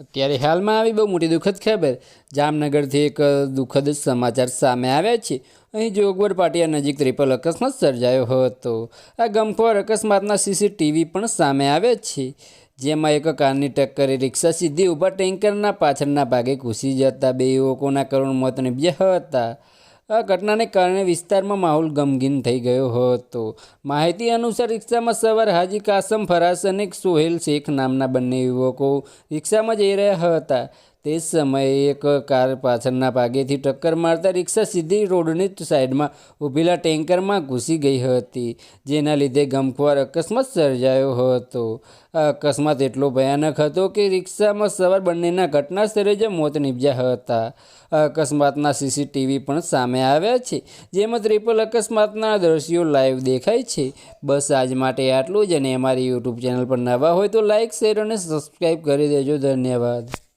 ત્યારે હાલમાં આવી બહુ મોટી દુઃખદ ખબર. જામનગરથી એક દુઃખદ સમાચાર સામે આવ્યા છે. અહીં જોગવડ પાટિયા નજીક ત્રિપલ અકસ્માત સર્જાયો હતો. આ ગમખોર અકસ્માતના સીસીટીવી પણ સામે આવ્યા છે. જેમાં એક કારની ટક્કરે રિક્ષા સીધી ઊભા ટેન્કરના પાછળના ભાગે ઘૂસી જતા બે યુવકોના કરુણ મોત નીપજ્યા હતા. આ ઘટનાને કારણે વિસ્તારમાં માહોલ ગમગીન થઈ ગયો હતો. માહિતી અનુસાર રિક્ષામાં સવાર હાજી કાસમ ફરાસ અને સોહેલ શેખ નામના બંને યુવકો રિક્ષામાં જઈ રહ્યા હતા. તે જ સમયે એક કાર પાછળના ભાગેથી ટક્કર મારતા રિક્ષા સીધી રોડની સાઈડમાં ઊભેલા ટેન્કરમાં ઘૂસી ગઈ હતી, જેના લીધે ગમખ્વાર અકસ્માત સર્જાયો હતો. આ અકસ્માત એટલો ભયાનક હતો કે રિક્ષામાં સવાર બંનેના ઘટના સ્થળે જ મોત નીપજ્યા હતા. આ અકસ્માતના સીસીટીવી પણ સામે આવ્યા છે, જેમાં ત્રિપલ અકસ્માતના દ્રશ્યો લાઈવ દેખાય છે. બસ આજ માટે આટલું જ અને અમારી યુટ્યુબ ચેનલ પર નવા હોય તો લાઇક શેર અને સબસ્ક્રાઈબ કરી દેજો. ધન્યવાદ.